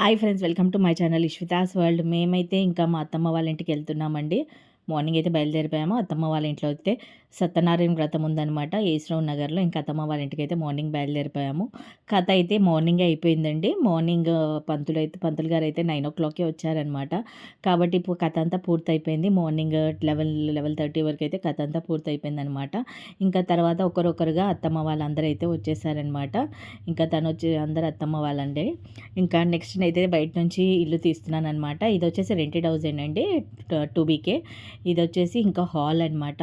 Hi friends welcome to my channel Ishvita's world మేమైతే ఇంకా మా అత్తమ్మ వాళ్ళ ఇంటికి వెళ్తున్నామండి. మార్నింగ్ అయితే బయలుదేరిపోయాము. అత్తమ్మ వాళ్ళ ఇంట్లో అయితే సత్యనారాయణ వ్రతం ఉందనమాట ఏశ్రావు నగర్లో ఇంకా అత్తమ్మ వాళ్ళ ఇంటికి అయితే మార్నింగ్ బయలుదేరిపోయాము. కథ అయితే మార్నింగ్ అయిపోయిందండి. మార్నింగ్ పంతులు అయితే పంతులు గారు అయితే నైన్ ఓ క్లాక్కే వచ్చారనమాట కాబట్టి ఇప్పుడు కథ అంతా పూర్తి అయిపోయింది మార్నింగ్ లెవెన్ లెవెన్ థర్టీ వరకు అయితే కథ అంతా పూర్తి అయిపోయింది అనమాట ఇంకా తర్వాత ఒకరొకరుగా అత్తమ్మ వాళ్ళందరూ అయితే వచ్చేసారనమాట ఇంకా తను వచ్చి అందరు అత్తమ్మ వాళ్ళండి. ఇంకా నెక్స్ట్ అయితే బయట నుంచి ఇల్లు తీస్తున్నాను అనమాట ఇది వచ్చేసి రెంటెడ్ హౌస్ అండి. Two BK. ఇది వచ్చేసి ఇంకా హాల్ అనమాట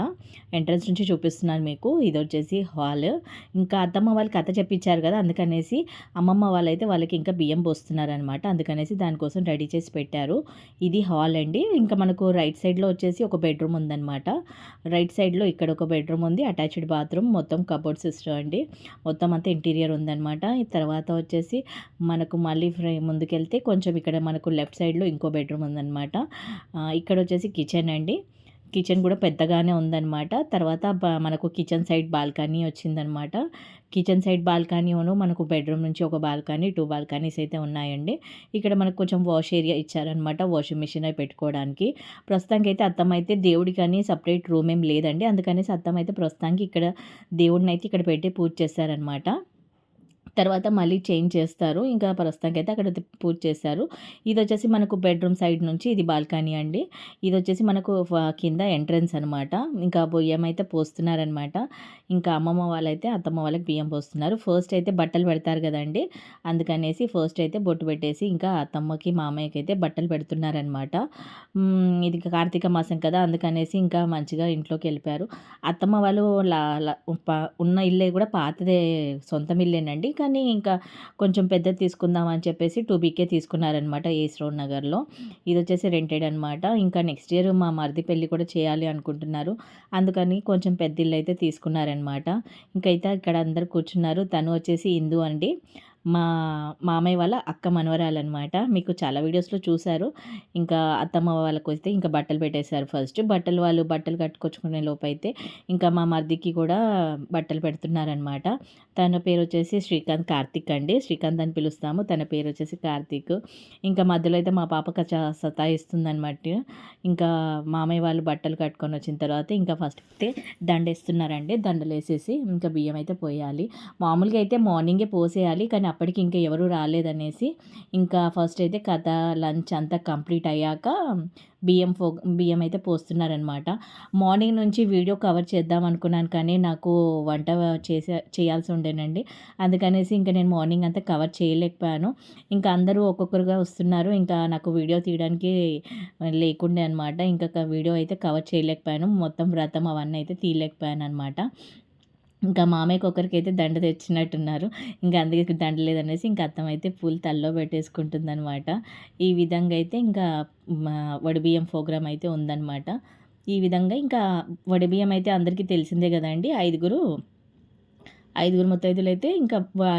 ఎంట్రన్స్ నుంచి చూపిస్తున్నాను మీకు. ఇది వచ్చేసి హాల్. ఇంకా అత్తమ్మ వాళ్ళు కథ చెప్పించారు కదా అందుకనేసి అమ్మమ్మ వాళ్ళైతే వాళ్ళకి ఇంకా బియ్యం పోస్తున్నారనమాట అందుకనేసి దానికోసం రెడీ చేసి పెట్టారు. ఇది హాల్ అండి. ఇంకా మనకు రైట్ సైడ్లో వచ్చేసి ఒక బెడ్రూమ్ ఉందన్నమాట. రైట్ సైడ్లో ఇక్కడ ఒక బెడ్రూమ్ ఉంది. Attached bathroom. మొత్తం కబోర్డ్ సిస్టమ్ అండి. మొత్తం అంతా ఇంటీరియర్ ఉందన్నమాట. తర్వాత వచ్చేసి మనకు మళ్ళీ ముందుకెళ్తే కొంచెం ఇక్కడ మనకు లెఫ్ట్ సైడ్లో ఇంకో బెడ్రూమ్ ఉందన్నమాట. ఇక్కడ వచ్చేసి కిచెన్ అండి. కిచెన్ కూడా పెద్దగానే ఉందన్నమాట. తర్వాత మనకు కిచెన్ సైడ్ బాల్కనీ వచ్చిందనమాట కిచెన్ సైడ్ బాల్కనీను మనకు బెడ్రూమ్ నుంచి ఒక బాల్కనీ టూ బాల్కనీస్ అయితే ఉన్నాయండి. ఇక్కడ మనకు కొంచెం వాష్ ఏరియా ఇచ్చారనమాట వాషింగ్ మిషన్ అవి పెట్టుకోవడానికి. ప్రస్తుతానికి అయితే అత్తమ్మ అయితే దేవుడికి అని సపరేట్ రూమ్ ఏం లేదండి. అందుకనేసి అత్తమ్మ అయితే ప్రస్తుతానికి ఇక్కడ దేవుడిని అయితే ఇక్కడ పెట్టి పూజ చేస్తారనమాట తర్వాత మళ్ళీ చేంజ్ చేస్తారు. ఇంకా ప్రస్తుతానికి అయితే అక్కడ పూజ చేస్తారు ఇది వచ్చేసి మనకు బెడ్రూమ్ సైడ్ నుంచి ఇది బాల్కనీ అండి. ఇది వచ్చేసి మనకు కింద ఎంట్రన్స్ అనమాట ఇంకా బియ్యం అయితే పోస్తున్నారనమాట ఇంకా అమ్మమ్మ వాళ్ళైతే అత్తమ్మ వాళ్ళకి బియ్యం పోస్తున్నారు. ఫస్ట్ అయితే బట్టలు పెడతారు కదండి. అందుకనేసి ఫస్ట్ అయితే బొట్టు పెట్టేసి ఇంకా అత్తమ్మకి మామయ్యకి అయితే బట్టలు పెడుతున్నారనమాట ఇది కార్తీక మాసం కదా అందుకనేసి ఇంకా మంచిగా ఇంట్లోకి వెళ్ళిపోయారు. అత్తమ్మ వాళ్ళు ఉన్న ఇల్లే కూడా పాతదే సొంతం ఇల్లేనండి. కానీ ఇంకా కొంచెం పెద్దది తీసుకుందాం అని చెప్పేసి టూ బీకే తీసుకున్నారనమాట ఏస్ రోడ్ నగర్లో. ఇది వచ్చేసి రెంటెడ్ అనమాట ఇంకా నెక్స్ట్ ఇయర్ మా మరిది పెళ్ళి కూడా చేయాలి అనుకుంటున్నారు. అందుకని కొంచెం పెద్ద ఇల్లు అయితే తీసుకున్నారనమాట ఇంకైతే ఇక్కడ అందరు కూర్చున్నారు. తను వచ్చేసి హిందూ అండి. మా మామయ్య వాళ్ళ అక్క మనవరాలు అనమాట మీకు చాలా వీడియోస్లో చూశారు. ఇంకా అత్తమ్మ వాళ్ళకి వస్తే ఇంకా బట్టలు పెట్టేశారు ఫస్ట్. బట్టలు వాళ్ళు బట్టలు కట్టుకొచ్చుకునే లోపైతే ఇంకా మా మర్దికి కూడా బట్టలు పెడుతున్నారనమాట తన పేరు వచ్చేసి శ్రీకాంత్ కార్తిక్ అండి. శ్రీకాంత్ అని పిలుస్తాము. తన పేరు వచ్చేసి కార్తిక్. ఇంకా మధ్యలో అయితే మా పాప సతాయిస్తుంది అనమాట ఇంకా మామయ్య వాళ్ళు బట్టలు కట్టుకొని వచ్చిన తర్వాత ఇంకా ఫస్ట్ అయితే దండేస్తున్నారండి. దండలు వేసేసి ఇంకా బియ్యం అయితే పోయాలి. మామూలుగా అయితే మార్నింగే పోసేయాలి. కానీ అప్పటికి ఇంకా ఎవరూ రాలేదనేసి ఇంకా ఫస్ట్ అయితే కథ లంచ్ అంతా కంప్లీట్ అయ్యాక బియ్యం ఫో బియ్యం అయితే పోస్తున్నారనమాట మార్నింగ్ నుంచి వీడియో కవర్ చేద్దాం అనుకున్నాను కానీ నాకు వంట చేసే చేయాల్సి ఉండేనండి. అందుకనేసి ఇంకా నేను మార్నింగ్ అంతా కవర్ చేయలేకపోయాను. ఇంకా అందరూ ఒక్కొక్కరుగా వస్తున్నారు. ఇంకా నాకు వీడియో తీయడానికి లేకుండే అనమాట ఇంకా వీడియో అయితే కవర్ చేయలేకపోయాను. మొత్తం వ్రతం అవన్నీ అయితే తీయలేకపోయాను అనమాట ఇంకా మామయ్యకి ఒకరికైతే దండ తెచ్చినట్టున్నారు. ఇంకా అందుకే దండ లేదనేసి ఇంకా అత్తమైతే పూలు తల్లో పెట్టేసుకుంటుంది అనమాట ఈ విధంగా అయితే ఇంకా వడిబియ్యం ప్రోగ్రామ్ అయితే ఉందన్నమాట. ఈ విధంగా ఇంకా వడిబియ్యం అయితే అందరికీ తెలిసిందే కదండి. ఐదుగురు ఐదుగురు ముత్తైదులు అయితే ఇంకా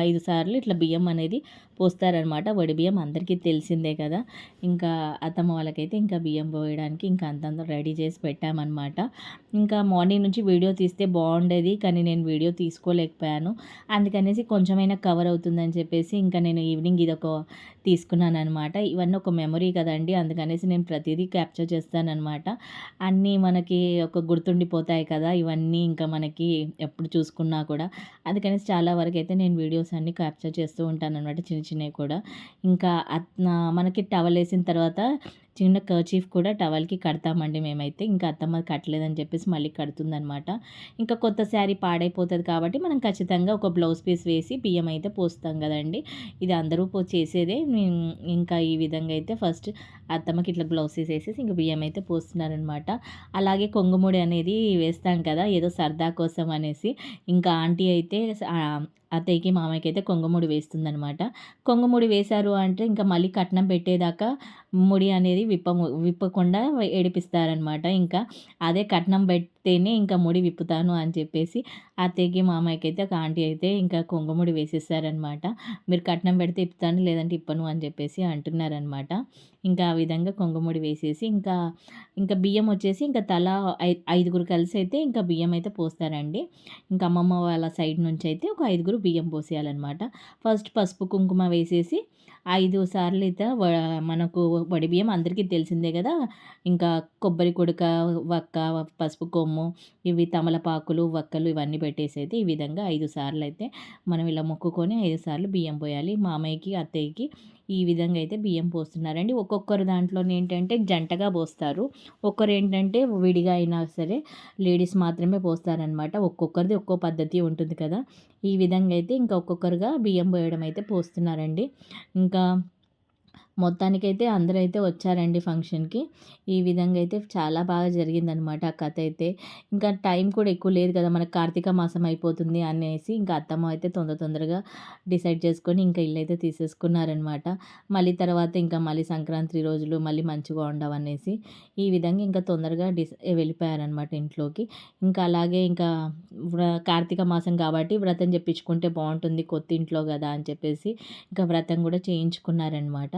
ఐదు సార్లు ఇట్లా బియ్యం అనేది పోస్తారనమాట. వడి బియ్యం అందరికీ తెలిసిందే కదా. ఇంకా అత్తమ్మ వాళ్ళకైతే ఇంకా బియ్యం పోయడానికి ఇంకా అంతంత రెడీ చేసి పెట్టామన్నమాట ఇంకా మార్నింగ్ నుంచి వీడియో తీస్తే బాగుండేది కానీ నేను వీడియో తీసుకోలేకపోయాను. అందుకనేసి కొంచెమైనా కవర్ అవుతుందని చెప్పేసి ఇంకా నేను ఈవినింగ్ ఇది ఒక తీసుకున్నాను అనమాట ఇవన్నీ ఒక మెమరీ కదండి. అందుకనేసి నేను ప్రతిదీ క్యాప్చర్ చేస్తానమాట అన్నీ మనకి ఒక గుర్తుండిపోతాయి కదా. ఇవన్నీ ఇంకా మనకి ఎప్పుడు చూసుకున్నా కూడా. అందుకనేసి చాలా వరకు అయితే నేను వీడియోస్ అన్నీ క్యాప్చర్ చేస్తూ ఉంటాను అనమాట చిన్న సంబంధించినవి కూడా. ఇంకా మనకి టవల్ వేసిన తర్వాత చిన్న కర్చీఫ్ కూడా టవల్కి కడతామండి మేమైతే. ఇంకా అత్తమ్మ కట్టలేదని చెప్పేసి మళ్ళీ కడుతుందనమాట ఇంకా కొత్త శారీ పాడైపోతుంది కాబట్టి మనం ఖచ్చితంగా ఒక బ్లౌజ్ పీస్ వేసి బియ్యం అయితే పోస్తాం కదండి. ఇది అందరూ పో చేసేదే. ఇంకా ఈ విధంగా అయితే ఫస్ట్ అత్తమ్మకి ఇట్లా బ్లౌజ్ పీస్ వేసేసి ఇంకా బియ్యం అయితే పోస్తున్నారనమాట అలాగే కొంగుముడి అనేది వేస్తాం కదా ఏదో సరదా కోసం అనేసి. ఇంకా ఆంటీ అయితే అత్తయ్యకి మామయ్యకి అయితే కొంగముడి వేస్తుందనమాట కొంగముడి వేశారు అంటే ఇంకా మళ్ళీ కట్నం పెట్టేదాకా ముడి అనేది విప్పము విప్పకుండా ఏడిపిస్తారనమాట ఇంకా అదే కట్నం పెడితేనే ఇంకా ముడి విప్పుతాను అని చెప్పేసి అత్తయ్యకి మామయ్యకి అయితే ఒక ఆంటీ అయితే ఇంకా కొంగుముడి వేసేసారనమాట మీరు కట్నం పెడితే ఇప్పుతాను లేదంటే ఇప్పను అని చెప్పేసి అంటున్నారనమాట ఇంకా ఆ విధంగా కొంగుముడి వేసేసి ఇంకా ఇంకా బియ్యం వచ్చేసి ఇంకా తల ఐ ఐదుగురు కలిసి అయితే ఇంకా బియ్యం అయితే పోస్తారండి. ఇంకా అమ్మమ్మ వాళ్ళ సైడ్ నుంచి అయితే ఒక ఐదుగురు బియ్యం పోసేయాలన్నమాట. ఫస్ట్ పసుపు కుంకుమ వేసేసి ఐదు సార్లు అయితే మనకు వడి బియ్యం అందరికీ తెలిసిందే కదా. ఇంకా కొబ్బరి కొడుక వక్క పసుపు కొమ్ము ఇవి తమలపాకులు వక్కలు ఇవన్నీ పెట్టేసి అయితే ఈ విధంగా ఐదు సార్లు అయితే మనం ఇలా మొక్కుకొని ఐదు సార్లు బియ్యం పోయాలి. మామయ్యకి అత్తయ్యకి ఈ విధంగా అయితే బియ్యం పోస్తున్నారండి. ఒక్కొక్కరు దాంట్లో ఏంటంటే జంటగా పోస్తారు. ఒక్కరు ఏంటంటే విడిగా అయినా సరే లేడీస్ మాత్రమే పోస్తారనమాట ఒక్కొక్కరిది ఒక్కో పద్ధతి ఉంటుంది కదా. ఈ విధంగా అయితే ఇంకా ఒక్కొక్కరుగా బియ్యం పోయడం అయితే పోస్తున్నారండి. ఇంకా మొత్తానికైతే అందరూ అయితే వచ్చారండి ఫంక్షన్కి. ఈ విధంగా అయితే చాలా బాగా జరిగిందనమాట ఆ కథ అయితే ఇంకా టైం కూడా ఎక్కువ లేదు కదా మనకు కార్తీక మాసం అయిపోతుంది అనేసి ఇంకా అత్తమ్మ అయితే తొందర తొందరగా డిసైడ్ చేసుకొని ఇంకా ఇల్లు అయితే తీసేసుకున్నారనమాట మళ్ళీ తర్వాత ఇంకా మళ్ళీ సంక్రాంతి రోజులు మళ్ళీ మంచిగా ఉండవనేసి ఈ విధంగా ఇంకా తొందరగా డిస్ వెళ్ళిపోయారనమాట ఇంట్లోకి. ఇంకా అలాగే ఇంకా కార్తీక మాసం కాబట్టి వ్రతం చెప్పించుకుంటే బాగుంటుంది కొత్త ఇంట్లో కదా అని చెప్పేసి ఇంకా వ్రతం కూడా చేయించుకున్నారనమాట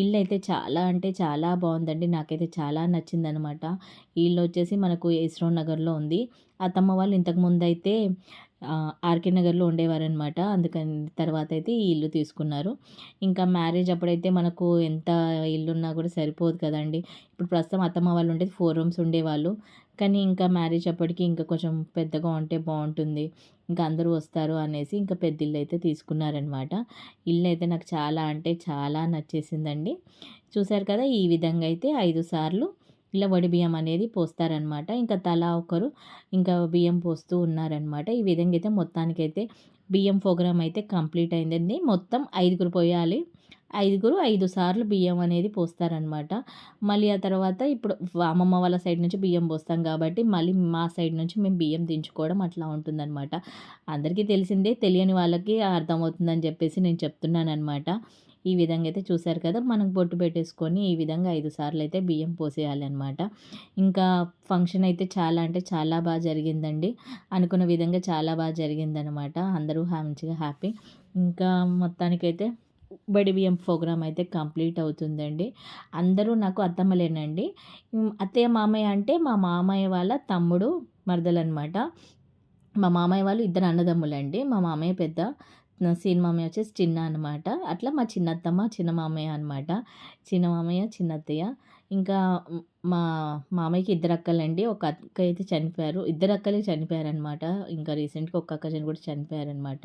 ఇల్లు అయితే చాలా అంటే చాలా బాగుందండి నాకైతే చాలా నచ్చిందనమాట. ఇల్లు వచ్చేసి మనకు ఇస్రో నగర్లో ఉంది. అత్తమ్మ వాళ్ళు ఇంతకుముందు అయితే ఆర్కే నగర్లో ఉండేవారనమాట. అందుకని తర్వాత అయితే ఈ ఇల్లు తీసుకున్నారు. ఇంకా మ్యారేజ్ అప్పుడైతే మనకు ఎంత ఇల్లు ఉన్నా కూడా సరిపోదు కదండి. ఇప్పుడు ప్రస్తుతం అత్తమ్మ వాళ్ళు ఉండేది ఫోర్ రూమ్స్ ఉండేవాళ్ళు. కానీ ఇంకా మ్యారేజ్ అప్పటికి ఇంకా కొంచెం పెద్దగా ఉంటే బాగుంటుంది. ఇంకా అందరూ వస్తారు అనేసి ఇంకా పెద్ద ఇల్లు అయితే తీసుకున్నారనమాట. ఇల్లు అయితే నాకు చాలా అంటే చాలా నచ్చేసిందండి. చూశారు కదా ఈ విధంగా అయితే ఐదు సార్లు ఇలా వడి బియ్యం అనేది పోస్తారనమాట. ఇంకా తలా ఒకరు ఇంకా బియ్యం పోస్తూ ఉన్నారనమాట. ఈ విధంగా అయితే మొత్తానికైతే బియ్యం ప్రోగ్రామ్ అయితే కంప్లీట్ అయిందండి. మొత్తం ఐదుగురు పోయాలి. ఐదుగురు ఐదు సార్లు బియ్యం అనేది పోస్తారనమాట మళ్ళీ ఆ తర్వాత ఇప్పుడు అమ్మమ్మ వాళ్ళ సైడ్ నుంచి బియ్యం పోస్తాం కాబట్టి మళ్ళీ మా సైడ్ నుంచి మేము బియ్యం దించుకోవడం అట్లా ఉంటుందన్నమాట. అందరికీ తెలిసిందే తెలియని వాళ్ళకి అర్థమవుతుందని చెప్పేసి నేను చెప్తున్నాను అనమాట ఈ విధంగా అయితే చూసారు కదా మనం బొట్టు పెట్టేసుకొని ఈ విధంగా ఐదు సార్లు అయితే బియ్యం పోసేయాలి అనమాట ఇంకా ఫంక్షన్ అయితే చాలా అంటే చాలా బాగా జరిగిందండి. అనుకున్న విధంగా చాలా బాగా జరిగిందనమాట అందరూ మంచిగా హ్యాపీ. ఇంకా మొత్తానికైతే బియ్యం ప్రోగ్రామ్ అయితే కంప్లీట్ అవుతుందండి. అందరూ నాకు అత్తమ్మలేనండి. అత్తయ్య మామయ్య అంటే మా మామయ్య వాళ్ళ తమ్ముడు మరదలనమాట మా మామయ్య వాళ్ళు ఇద్దరు అన్నదమ్ములండి. మా మామయ్య పెద్ద సీన్ మామయ్య వచ్చేసి చిన్న అనమాట అట్లా మా చిన్నత్తమ్మ చిన్న మామయ్య అనమాట చిన్న మామయ్య చిన్నత్తయ్య. ఇంకా మా మామయ్యకి ఇద్దరు అక్కలండి. ఒక అక్క అయితే చనిపోయారు. ఇద్దరు అక్కలే చనిపోయారనమాట. ఇంకా రీసెంట్గా ఒక అక్క చని కూడా చనిపోయారనమాట.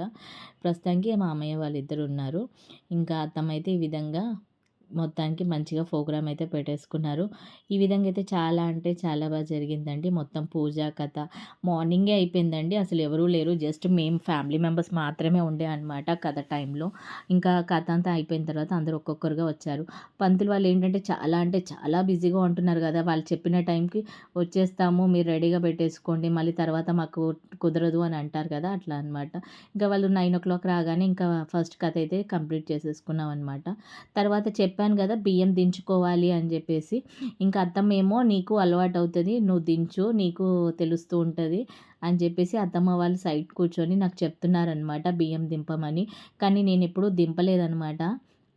ప్రస్తుతానికి మామయ్య వాళ్ళిద్దరు ఉన్నారు. ఇంకా అత్తమ్మ అయితే ఈ విధంగా మొత్తానికి మంచిగా ప్రోగ్రామ్ అయితే పెట్టేసుకున్నారు. ఈ విధంగా అయితే చాలా అంటే చాలా బాగా జరిగిందండి. మొత్తం పూజ కథ మార్నింగే అయిపోయిందండి. అసలు ఎవరూ లేరు. జస్ట్ మేము ఫ్యామిలీ మెంబర్స్ మాత్రమే ఉండే అనమాట కథ టైంలో. ఇంకా కథ అంతా అయిపోయిన తర్వాత అందరూ ఒక్కొక్కరుగా వచ్చారు. పంతులు వాళ్ళు ఏంటంటే చాలా అంటే చాలా బిజీగా ఉంటున్నారు కదా. వాళ్ళు చెప్పిన టైంకి వచ్చేస్తాము మీరు రెడీగా పెట్టేసుకోండి మళ్ళీ తర్వాత మాకు కుదరదు అని అంటారు కదా. అట్లా అనమాట ఇంకా వాళ్ళు నైన్ ఓ క్లాక్ రాగానే ఇంకా ఫస్ట్ కథ అయితే కంప్లీట్ చేసేసుకున్నాం అనమాట తర్వాత చెప్పి చెప్పాను కదా బియ్యం దించుకోవాలి అని చెప్పేసి. ఇంకా అత్తమ్మ ఏమో నీకు అలవాటు అవుతుంది నువ్వు దించు నీకు తెలుస్తూ ఉంటుంది అని చెప్పేసి అత్తమ్మ వాళ్ళు సైడ్ కూర్చొని నాకు చెప్తున్నారనమాట బియ్యం దింపమని. కానీ నేను ఎప్పుడూ దింపలేదనమాట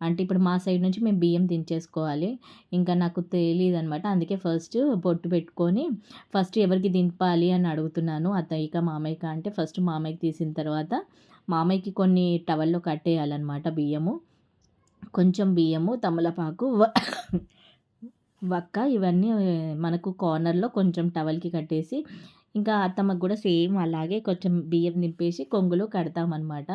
అంటే ఇప్పుడు మా సైడ్ నుంచి మేము బియ్యం దించేసుకోవాలి. ఇంకా నాకు తెలియదు అనమాట అందుకే ఫస్ట్ బొట్టు పెట్టుకొని ఫస్ట్ ఎవరికి దింపాలి అని అడుగుతున్నాను. అత్తయ్యక మామయ్యక అంటే ఫస్ట్ మామయ్యకి తీసిన తర్వాత మామయ్యకి కొన్ని టవల్లో కట్టేయాలన్నమాట బియ్యము. కొంచెం బియ్యము తమలపాకు వక్క ఇవన్నీ మనకు కార్నర్లో కొంచెం టవల్కి కట్టేసి ఇంకా అత్తమ్మకు కూడా సేమ్ అలాగే కొంచెం బియ్యం నింపేసి కొంగులో కడతామన్నమాట.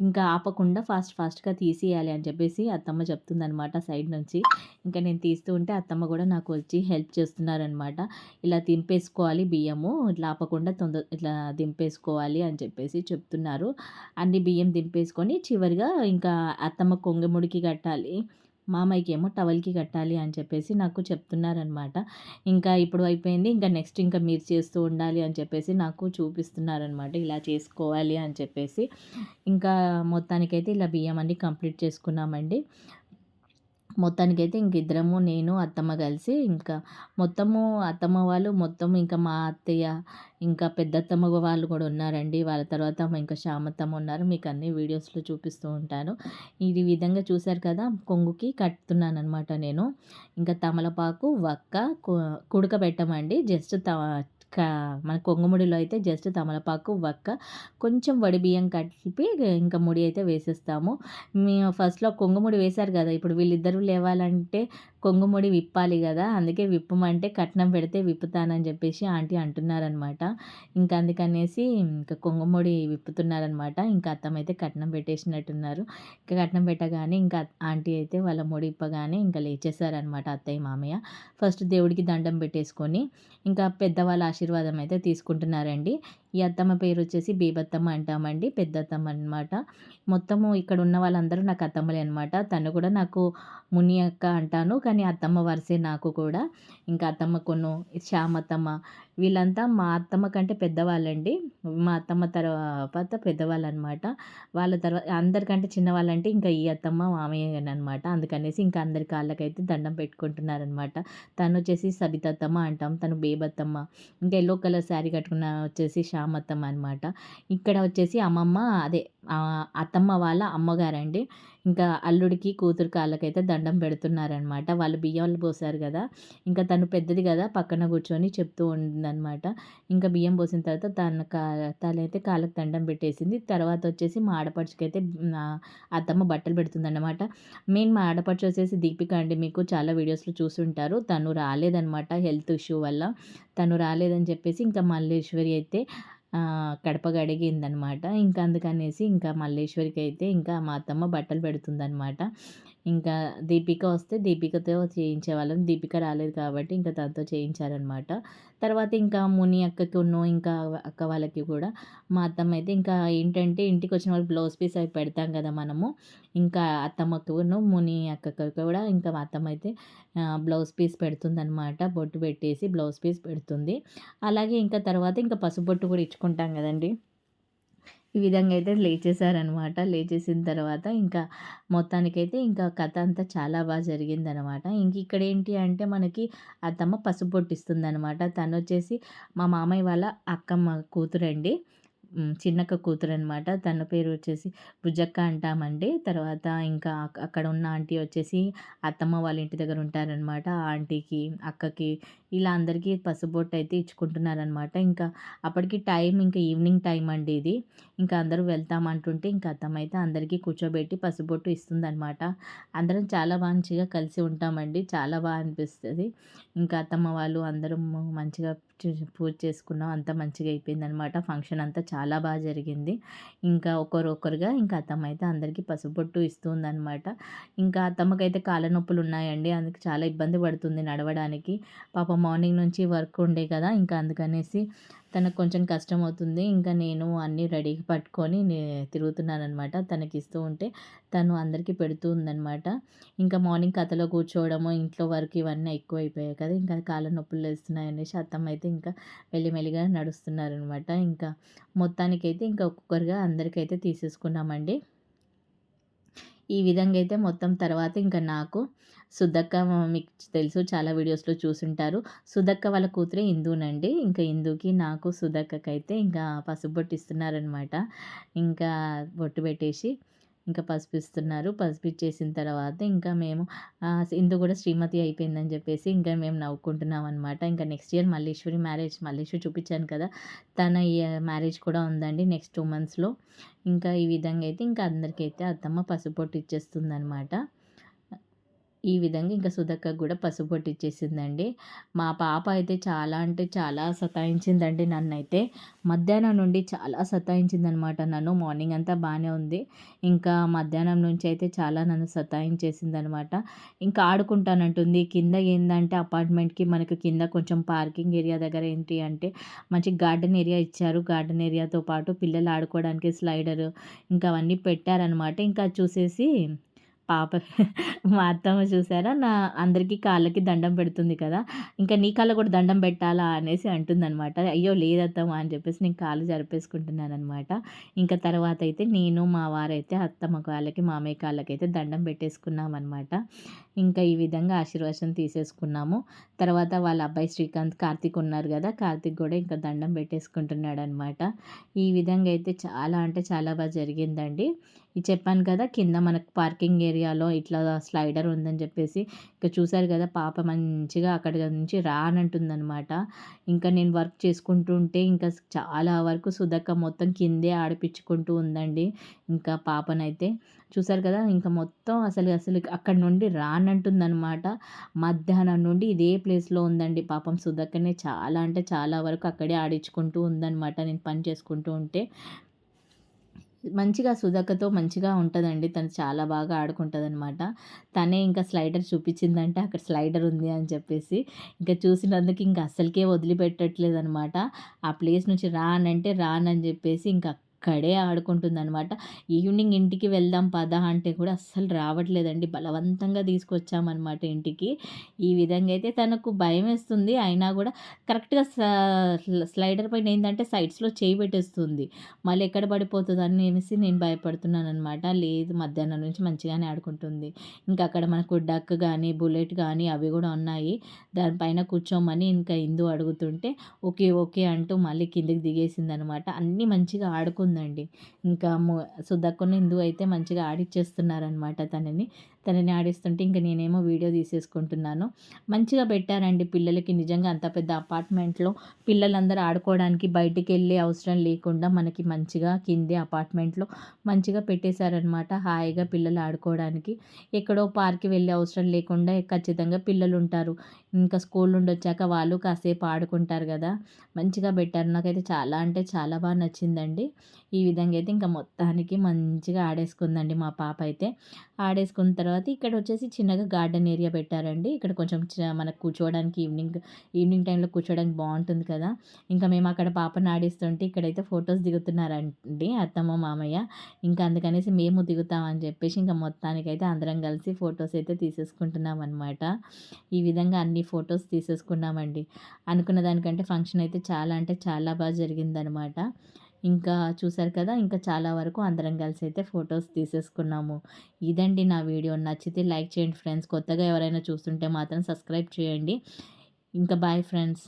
ఇంకా ఆపకుండా ఫాస్ట్ ఫాస్ట్గా తీసేయాలి అని చెప్పేసి అత్తమ్మ చెప్తుందనమాట సైడ్ నుంచి. ఇంకా నేను తీస్తూ ఉంటే అత్తమ్మ కూడా నాకు వచ్చి హెల్ప్ చేస్తున్నారనమాట ఇలా దింపేసుకోవాలి బియ్యము ఇట్లా ఆపకుండా తొందర ఇట్లా దింపేసుకోవాలి అని చెప్పేసి చెప్తున్నారు. అన్ని బియ్యం దింపేసుకొని చివరిగా ఇంకా అత్తమ్మ కొంగముడికి కట్టాలి. మామయ్యకి ఏమో టవల్కి కట్టాలి అని చెప్పేసి నాకు చెప్తున్నారనమాట. ఇంకా ఇప్పుడు అయిపోయింది. ఇంకా నెక్స్ట్ ఇంకా మీరు చేస్తూ ఉండాలి అని చెప్పేసి నాకు చూపిస్తున్నారనమాట. ఇలా చేసుకోవాలి అని చెప్పేసి. ఇంకా మొత్తానికైతే ఇలా బియ్యం అన్నీ కంప్లీట్ చేసుకున్నామండి. మొత్తానికైతే ఇంక ఇద్దరము నేను అత్తమ్మ కలిసి ఇంకా మొత్తము అత్తమ్మ వాళ్ళు మొత్తం ఇంకా మా అత్తయ్య ఇంకా పెద్దత్తమ్మ వాళ్ళు కూడా ఉన్నారండి. వాళ్ళ తర్వాత ఇంకా శ్యామత్తమ్మ ఉన్నారు. మీకు అన్ని వీడియోస్లో చూపిస్తూ ఉంటాను. ఈ విధంగా చూశారు కదా కొంగుకి కట్టుతున్నాను అనమాట నేను. ఇంకా తమలపాకు వక్క కుడకబెట్టమండి. జస్ట్ త మన కొంగుముడిలో అయితే జస్ట్ తమలపాకు వక్క కొంచెం వడి బియ్యం కలిపి ఇంకా ముడి అయితే వేసేస్తాము. మేము ఫస్ట్లో కొంగుముడి వేశారు కదా ఇప్పుడు వీళ్ళిద్దరూ లేవాలంటే కొంగుముడి విప్పాలి కదా అందుకే విప్పమంటే కట్నం పెడితే విప్పుతానని చెప్పేసి ఆంటీ అంటున్నారనమాట ఇంకా అందుకనేసి ఇంకా కొంగుముడి విప్పుతున్నారనమాట ఇంకా అత్తమైతే కట్నం పెట్టేసినట్టున్నారు. ఇంకా కట్నం పెట్టగానే ఇంకా ఆంటీ అయితే వాళ్ళ ముడి ఇప్పగానే ఇంకా లేచేశారనమాట అత్తయ్య మామయ్య. ఫస్ట్ దేవుడికి దండం పెట్టేసుకొని ఇంకా పెద్దవాళ్ళ ఆశీర్వాదం అయితే తీసుకుంటున్నారండి. ఈ అత్తమ్మ పేరు వచ్చేసి బీబత్తమ్మ అంటామండి పెద్దత్తమ్మ అనమాట మొత్తము ఇక్కడ ఉన్న వాళ్ళందరూ నాకు అత్తమ్మలే అనమాట తను కూడా నాకు ముని అక్క అంటాను కానీ అత్తమ్మ వరుసే నాకు కూడా. ఇంకా అత్తమ్మ కొను శ్యామత్తమ్మ వీళ్ళంతా మా అత్తమ్మ కంటే పెద్దవాళ్ళండి. మా అత్తమ్మ తర్వాత పెద్దవాళ్ళు అనమాట వాళ్ళ తర్వాత అందరికంటే చిన్నవాళ్ళంటే ఇంకా ఈ అత్తమ్మ మామయ్య అనమాట అందుకనేసి ఇంకా అందరి కాళ్ళకైతే దండం పెట్టుకుంటున్నారనమాట. తను వచ్చేసి సబితత్తమ్మ అంటాం తను బేబత్తమ్మ. ఇంకా ఎల్లో కలర్ శారీ కట్టుకున్న వచ్చేసి శ్యామత్తమ్మ అనమాట. ఇక్కడ వచ్చేసి అమ్మమ్మ అదే అత్తమ్మ వాళ్ళ అమ్మగారండి. ఇంకా అల్లుడికి కూతురు కాళ్ళకైతే దండం పెడుతున్నారనమాట. వాళ్ళు బియ్యాలు పోసారు కదా. ఇంకా తను పెద్దది కదా పక్కన కూర్చొని చెప్తూ ఉందనమాట. ఇంకా బియ్యం పోసిన తర్వాత తను కా తనైతే కాళ్ళకి దండం పెట్టేసింది. తర్వాత వచ్చేసి మా ఆడపడుచుకైతే అత్తమ్మ బట్టలు పెడుతుందన్నమాట మెయిన్ మా ఆడపడుచు వచ్చేసి దీపిక అండి. మీకు చాలా వీడియోస్లో చూసుంటారు. తను రాలేదనమాట హెల్త్ ఇష్యూ వల్ల. తను రాలేదని చెప్పేసి ఇంకా మల్లేశ్వరి అయితే కడప గడిగిందనమాట ఇంకా అందుకనేసి ఇంకా మల్లేశ్వరికి అయితే ఇంకా మా అత్తమ్మ బట్టలు పెడుతుందనమాట. ఇంకా దీపిక వస్తే దీపికతో చేయించేవాళ్ళం. దీపిక రాలేదు కాబట్టి ఇంకా తనతో చేయించారనమాట తర్వాత ఇంకా ముని అక్కకి ఉన్న ఇంకా అక్క వాళ్ళకి కూడా. మా అత్తమ్మ అయితే ఇంకా ఏంటంటే ఇంటికి వచ్చిన వాళ్ళకి బ్లౌజ్ పీస్ అవి పెడతాం కదా మనము. ఇంకా అత్తమ్మకును ముని అక్కకు కూడా ఇంకా మా అత్తమ్మ అయితే బ్లౌజ్ పీస్ పెడుతుందనమాట బొట్టు పెట్టేసి బ్లౌజ్ పీస్ పెడుతుంది. అలాగే ఇంకా తర్వాత ఇంకా పసుబొట్టు కూడా ఇచ్చుకుంటాం కదండి. ఈ విధంగా అయితే లేచేశారనమాట. లేచేసిన తర్వాత ఇంకా మొత్తానికైతే ఇంకా కథ అంతా చాలా బాగా జరిగిందనమాట. ఇంక ఇక్కడ ఏంటి అంటే మనకి అత్తమ్మ పసుపు అనమాట తను వచ్చేసి మా మామయ్య వాళ్ళ అక్కమ్మ కూతురండి. చిన్నక్క కూతురు అనమాట తన పేరు వచ్చేసి బుజ్జక్క అంటామండి. తర్వాత ఇంకా అక్కడ ఉన్న ఆంటీ వచ్చేసి అత్తమ్మ వాళ్ళ ఇంటి దగ్గర ఉంటారనమాట ఆంటీకి అక్కకి ఇలా అందరికీ పసుబొట్టు అయితే ఇచ్చుకుంటున్నారనమాట ఇంకా అప్పటికి టైం ఇంకా ఈవినింగ్ టైం అండి ఇది. ఇంకా అందరూ వెళ్తామంటుంటే ఇంకా అత్తమ్మ అయితే అందరికీ కూర్చోబెట్టి పసుబొట్టు ఇస్తుందనమాట అందరం చాలా మంచిగా కలిసి ఉంటామండి. చాలా బాగా అనిపిస్తుంది. ఇంకా అత్తమ్మ వాళ్ళు అందరం మంచిగా పూజ చేసుకున్నాం. అంతా మంచిగా అయిపోయింది అనమాట ఫంక్షన్ అంతా చాలా బాగా జరిగింది. ఇంకా ఒకరొకరుగా ఇంకా అత్తమ్మ అయితే అందరికీ పసుపొట్టు ఇస్తుందనమాట ఇంకా అత్తమ్మకైతే కాళ్ళ నొప్పులు ఉన్నాయండి. అందుకు చాలా ఇబ్బంది పడుతుంది నడవడానికి. పాప మార్నింగ్ నుంచి వర్క్ ఉండే కదా. ఇంకా అందుకనేసి తనకు కొంచెం కష్టం అవుతుంది ఇంకా నేను అన్నీ రెడీగా పట్టుకొని తిరుగుతున్నానమాట తనకి ఇస్తూ ఉంటే తను అందరికీ పెడుతూ ఉందనమాట ఇంకా మార్నింగ్ కథలో కూర్చోవడము ఇంట్లో వర్క్ ఇవన్నీ ఎక్కువ అయిపోయాయి కదా. ఇంకా కాళ్ళ నొప్పులు వేస్తున్నాయి అనేసి అత్తమ్మ అయితే ఇంకా మెల్లిమెల్లిగా నడుస్తున్నారనమాట ఇంకా మొత్తానికైతే ఇంకా ఒక్కొక్కరుగా అందరికైతే తీసేసుకున్నామండి. ఈ విధంగా అయితే మొత్తం తర్వాత ఇంకా నాకు సుధక్క మీకు తెలుసు చాలా వీడియోస్లో చూసుంటారు. సుధక్క వాళ్ళ కూతురే హిందూనండి ఇంకా హిందూకి నాకు సుధక్కకైతే ఇంకా పసుపు బొట్టు ఇస్తున్నారనమాట ఇంకా బొట్టు పెట్టేసి ఇంకా పసుపు ఇస్తున్నారు. పసుపు ఇచ్చేసిన తర్వాత ఇంకా మేము ఇందు కూడా శ్రీమతి అయిపోయిందని చెప్పేసి ఇంకా మేము నవ్వుకుంటున్నాం అనమాట ఇంకా next year Malleshwari marriage Malleshwari చూపించాను కదా తన మ్యారేజ్ కూడా ఉందండి నెక్స్ట్ టూ మంత్స్లో. ఇంకా ఈ విధంగా అయితే ఇంకా అందరికైతే అత్తమ్మ పసుపు పొట్టు ఇచ్చేస్తుంది అనమాట ఈ విధంగా ఇంకా సుధక్క కూడా పసుపొట్టు ఇచ్చేసిందండి మా పాప అయితే చాలా అంటే చాలా సతాయించిందండి నన్ను అయితే మధ్యాహ్నం నుండి చాలా సతాయించిందనమాట నన్ను. మార్నింగ్ అంతా బాగానే ఉంది. ఇంకా మధ్యాహ్నం నుంచి అయితే చాలా నన్ను సతాయించేసిందనమాట. ఇంకా ఆడుకుంటానంటుంది. కింద ఏంటంటే అపార్ట్మెంట్కి మనకు కింద కొంచెం పార్కింగ్ ఏరియా దగ్గర ఏంటి అంటే మంచి గార్డెన్ ఏరియా ఇచ్చారు. గార్డెన్ ఏరియాతో పాటు పిల్లలు ఆడుకోవడానికి స్లైడర్ ఇంకా అవన్నీ పెట్టారనమాట. ఇంకా చూసేసి పాప మా అత్తమ్మ చూసారా? నా అందరికీ కాళ్ళకి దండం పెడుతుంది కదా. ఇంకా నీ కాళ్ళ కూడా దండం పెట్టాలా అనేసి అంటుందనమాట అయ్యో లేదత్తమ్మ అని చెప్పేసి నేను కాళ్ళు జరిపేసుకుంటున్నాను అనమాట ఇంకా తర్వాత అయితే నేను మా వారైతే అత్తమ్మ కాళ్ళకి మామయ్య కాళ్ళకి అయితే దండం పెట్టేసుకున్నామన్నమాట. ఇంకా ఈ విధంగా ఆశీర్వాదం తీసేసుకున్నాము. తర్వాత వాళ్ళ అబ్బాయి శ్రీకాంత్ కార్తీక్ ఉన్నారు కదా. కార్తీక్ కూడా ఇంకా దండం పెట్టేసుకుంటున్నాడు అనమాట ఈ విధంగా అయితే చాలా అంటే చాలా బాగా జరిగిందండి. ఇది చెప్పాను కదా కింద మనకు పార్కింగ్ ఏరియాలో ఇట్లా స్లైడర్ ఉందని చెప్పేసి ఇంకా చూశారు కదా పాప మంచిగా అక్కడి నుంచి రానంటుందనమాట ఇంకా నేను వర్క్ చేసుకుంటూ ఉంటే ఇంకా చాలా వరకు సుధక్క మొత్తం కిందే ఆడిపించుకుంటూ ఉందండి. ఇంకా పాపనైతే చూసారు కదా ఇంకా మొత్తం అసలు అసలు అక్కడ నుండి రానంటుందనమాట మధ్యాహ్నం నుండి ఇదే ప్లేస్లో ఉందండి పాపం సుధక్కనే చాలా అంటే చాలా వరకు అక్కడే ఆడించుకుంటూ ఉందనమాట నేను పని చేసుకుంటూ ఉంటే మంచిగా సుధాకతో మంచిగా ఉంటుందండి. తను చాలా బాగా ఆడుకుంటుంది అనమాట తనే ఇంకా స్లైడర్ చూపించిందంటే అక్కడ స్లైడర్ ఉంది అని చెప్పేసి ఇంకా చూసినందుకు ఇంకా అస్సలకే వదిలిపెట్టట్లేదు అనమాట ఆ ప్లేస్ నుంచి రానంటే రానని చెప్పేసి ఇంకా అక్కడే ఆడుకుంటుందనమాట ఈవినింగ్ ఇంటికి వెళ్దాం పద అంటే కూడా అస్సలు రావట్లేదండి. బలవంతంగా తీసుకొచ్చామన్నమాట ఇంటికి. ఈ విధంగా అయితే తనకు భయం వేస్తుంది. అయినా కూడా కరెక్ట్గా స్లైడర్ పైన ఏంటంటే సైడ్స్లో చేయి పెట్టేస్తుంది. మళ్ళీ ఎక్కడ పడిపోతుంది అని అనేసి నేను భయపడుతున్నాను అనమాట లేదు మధ్యాహ్నం నుంచి మంచిగానే ఆడుకుంటుంది. ఇంకా అక్కడ మనకు డక్ కానీ బుల్లెట్ కానీ అవి కూడా ఉన్నాయి. దానిపైన కూర్చోమని ఇంకా ఇందు అడుగుతుంటే ఓకే ఓకే అంటూ మళ్ళీ కిందికి దిగేసింది అనమాట అన్నీ మంచిగా ఆడుకుంది. ఉందండి. ఇంకా సుధాకర్ను ఇందు అయితే మంచిగా ఆడిచ్చేస్తున్నారనమాట తనని. తనని ఆడిస్తుంటే ఇంకా నేనేమో వీడియో తీసేసుకుంటున్నాను. మంచిగా పెట్టారండి పిల్లలకి. నిజంగా అంత పెద్ద అపార్ట్మెంట్లో పిల్లలందరూ ఆడుకోవడానికి బయటికి వెళ్ళే అవసరం లేకుండా మనకి మంచిగా కిందే అపార్ట్మెంట్లో మంచిగా పెట్టేశారనమాట హాయిగా పిల్లలు ఆడుకోవడానికి. ఎక్కడో పార్క్కి వెళ్ళే అవసరం లేకుండా ఖచ్చితంగా పిల్లలు ఉంటారు ఇంకా స్కూల్ నుండి వచ్చాక వాళ్ళు కాసేపు ఆడుకుంటారు కదా. మంచిగా పెట్టారు. నాకైతే చాలా అంటే చాలా బాగా నచ్చిందండి. ఈ విధంగా అయితే ఇంకా మొత్తానికి మంచిగా ఆడేసుకుందండి మా పాప అయితే. ఆడేసుకున్న తర్వాత తర్వాత ఇక్కడ వచ్చేసి చిన్నగా గార్డెన్ ఏరియా పెట్టారండి. ఇక్కడ కొంచెం మనకు కూర్చోవడానికి ఈవినింగ్ ఈవినింగ్ టైంలో కూర్చోవడానికి బాగుంటుంది కదా. ఇంకా మేము అక్కడ పాపను ఆడిస్తుంటే ఇక్కడైతే ఫొటోస్ దిగుతున్నారండి అత్తమ్మ మామయ్య. ఇంకా అందుకనేసి మేము దిగుతామని చెప్పేసి ఇంకా మొత్తానికైతే అందరం కలిసి ఫొటోస్ అయితే తీసేసుకుంటున్నాం అనమాట ఈ విధంగా అన్ని ఫొటోస్ తీసేసుకున్నామండి. అనుకున్న దానికంటే ఫంక్షన్ అయితే చాలా అంటే చాలా బాగా జరిగిందనమాట ఇంకా చూసారు కదా ఇంకా చాలా వరకు అందరం కలిసి అయితే ఫొటోస్ తీసేసుకున్నాము. ఇదండి నా వీడియో. నచ్చితే లైక్ చేయండి ఫ్రెండ్స్. కొత్తగా ఎవరైనా చూస్తుంటే మాత్రం సబ్స్క్రైబ్ చేయండి. ఇంకా బాయ్ ఫ్రెండ్స్.